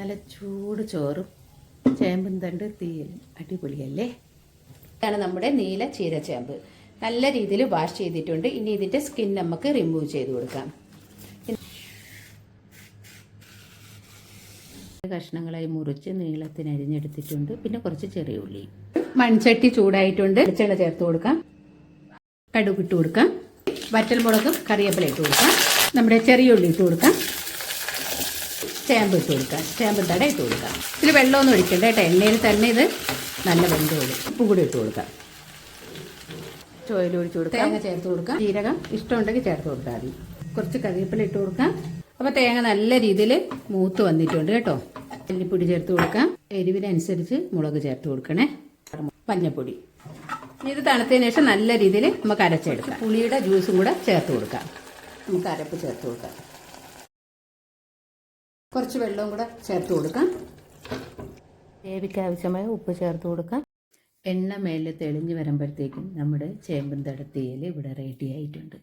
നല്ല ചൂട് ചോറും ചേമ്പും തണ്ട് തീയലും അടിപൊളിയല്ലേ? ഇതാണ് നമ്മുടെ നീല ചീര ചേമ്പ്. നല്ല രീതിയിൽ വാഷ് ചെയ്തിട്ടുണ്ട്. ഇനി ഇതിന്റെ സ്കിൻ നമുക്ക് റിമൂവ് ചെയ്ത് കൊടുക്കാം. കഷ്ണങ്ങളായി മുറിച്ച് നീളത്തിന് അരിഞ്ഞെടുത്തിട്ടുണ്ട്. പിന്നെ കുറച്ച് ചെറിയ ഉള്ളി. മൺചട്ടി ചൂടായിട്ടുണ്ട്. വെളിച്ചെണ്ണ ചേർത്ത് കൊടുക്കാം. കടുകിട്ട് കൊടുക്കാം. വറ്റൽമുളകും കറിവേപ്പില ഇട്ട് കൊടുക്കാം. നമ്മുടെ ചെറിയ ഉള്ളി ഇട്ട് കൊടുക്കാം. ചേമ്പ് ഇട്ട് കൊടുക്കാം. സ്റ്റാമ്പ് തട ഇട്ട് കൊടുക്കാം. ഇതിൽ വെള്ളമൊന്നും ഒഴിക്കണ്ട കേട്ടോ. എണ്ണയിൽ തന്നെ ഇത് നല്ല വെന്ത് കൊടുക്കും ഉപ്പ് കൂടി ഇട്ട് കൊടുക്കാം. ചോയിൽ ഒഴിച്ച് കൊടുക്കാം. തേങ്ങ ചേർത്ത് കൊടുക്കാം. ജീരകം ഇഷ്ടമുണ്ടെങ്കിൽ ചേർത്ത് കൊടുത്താൽ മതി. കുറച്ച് കറിവേപ്പില ഇട്ട് കൊടുക്കാം. അപ്പോൾ തേങ്ങ നല്ല രീതിയിൽ മൂത്ത് വന്നിട്ടുണ്ട് കേട്ടോ. മല്ലിപ്പൊടി ചേർത്ത് കൊടുക്കാം. എരിവിനനുസരിച്ച് മുളക് ചേർത്ത് കൊടുക്കണേ. മഞ്ഞപ്പൊടി. ഇത് തണുത്തതിന് ശേഷം നല്ല രീതിയിൽ നമുക്ക് അരച്ചെടുക്കാം. പുളിയുടെ ജ്യൂസും കൂടെ ചേർത്ത് കൊടുക്കാം. നമുക്ക് അരപ്പ് ചേർത്ത് കൊടുക്കാം. കുറച്ച് വെള്ളവും കൂടെ ചേർത്ത് കൊടുക്കാം. ഗ്രേവിക്ക് ആവശ്യമായ ഉപ്പ് ചേർത്ത് കൊടുക്കാം. എണ്ണ മേലെ തെളിഞ്ഞ് വരുമ്പോഴത്തേക്കും നമ്മുടെ ചേമ്പും തടത്തിയൽ ഇവിടെ റെഡി ആയിട്ടുണ്ട്.